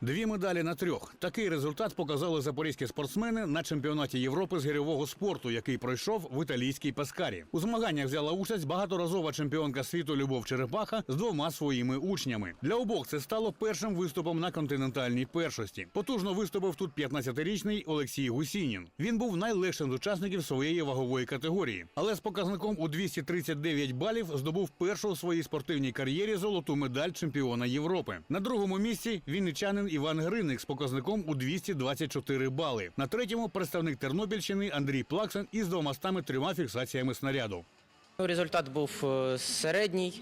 Дві медалі на трьох. Такий результат показали запорізькі спортсмени на чемпіонаті Європи з гірьового спорту, який пройшов в італійській Пескарі. У змаганнях взяла участь багаторазова чемпіонка світу Любов Черепаха з двома своїми учнями. Для обох це стало першим виступом на континентальній першості. Потужно виступив тут 15-річний Олексій Гусінін. Він був найлегшим з учасників своєї вагової категорії, але з показником у 239 балів здобув першу у своїй спортивній кар'єрі золоту медаль чемпіона Європи. На другому місці вінничанин Іван Гриник з показником у 224 бали. На третьому представник Тернопільщини Андрій Плаксен із 203 фіксаціями снаряду. Ну, Результат був е, середній,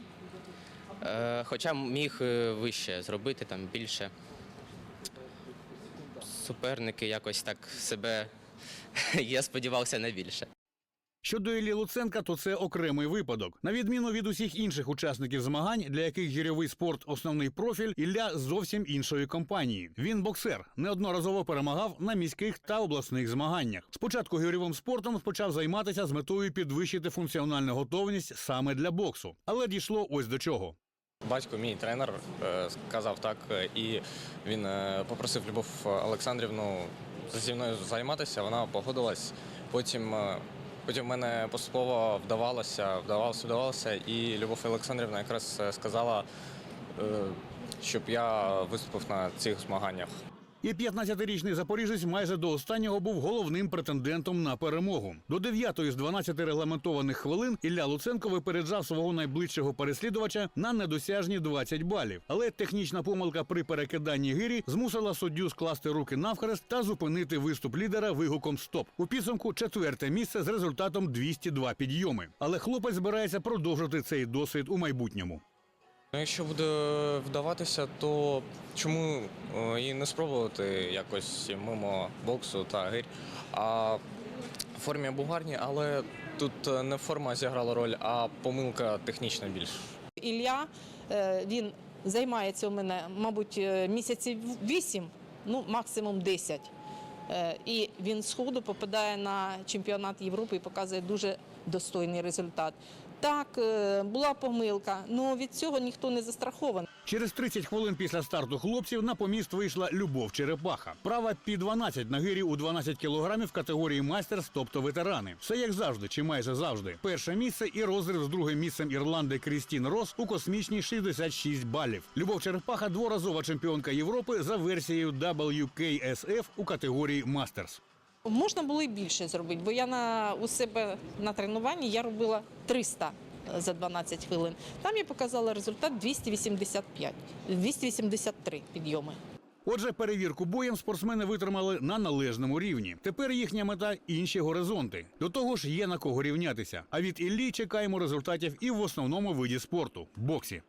е, хоча міг е, вище зробити, там більше. Суперники якось так себе, я сподівався на більше. Щодо Іллі Луценка, то це окремий випадок. На відміну від усіх інших учасників змагань, для яких гірьовий спорт основний профіль, Ілля зовсім іншої компанії. Він боксер, неодноразово перемагав на міських та обласних змаганнях. Спочатку гірьовим спортом почав займатися з метою підвищити функціональну готовність саме для боксу, але дійшло ось до чого. Батько, мій тренер, е, сказав так, е, і він е, попросив Любов Олександрівну зі мною займатися. Вона погодилась. Потім, потім в мене поступово вдавалося, вдавалося, вдавалося, і Любов Олександрівна якраз е, сказала, е, щоб я виступив на цих змаганнях. І 15-річний запоріжець майже до останнього був головним претендентом на перемогу. До 9 з 12 регламентованих хвилин Ілля Луценко випереджав свого найближчого переслідувача на недосяжні 20 балів. Але технічна помилка при перекиданні гирі змусила суддю скласти руки навхрест та зупинити виступ лідера вигуком Стоп. У підсумку четверте місце з результатом 202 підйоми. Але хлопець збирається продовжити цей досвід у майбутньому. Ну, якщо буде вдаватися, то чому е, і не спробувати якось мимо боксу та гирь. А в формі гарний, але тут е, не форма зіграла роль, а помилка технічна більш. Ілля е, він займається у мене, мабуть, місяців 8, ну максимум 10. Е, І він з ходу попадає на чемпіонат Європи і показує дуже достойний результат. Так, е, була помилка, але від цього ніхто не застрахований. Через 30 хвилин після старту хлопців на поміст вийшла Любов Черепаха. Права пі 12 на гирі у 12 кілограмів категорії майстерс, тобто ветерани. Все як завжди, чи майже завжди. Перше місце і розрив з другим місцем Ірланди Крістін Рос у космічній 66 балів. Любов Черепаха дворазова чемпіонка Європи за версією WKSF у категорії мастерс. Можна було і більше зробити, бо я на, у себе на тренуванні я робила 300 за 12 хвилин. Там я показала результат 285, 283 підйоми. Отже, перевірку боєм спортсмени витримали на належному рівні. Тепер їхня мета інші горизонти. До того ж, є на кого рівнятися. А від Іллі чекаємо результатів і в основному виді спорту боксі.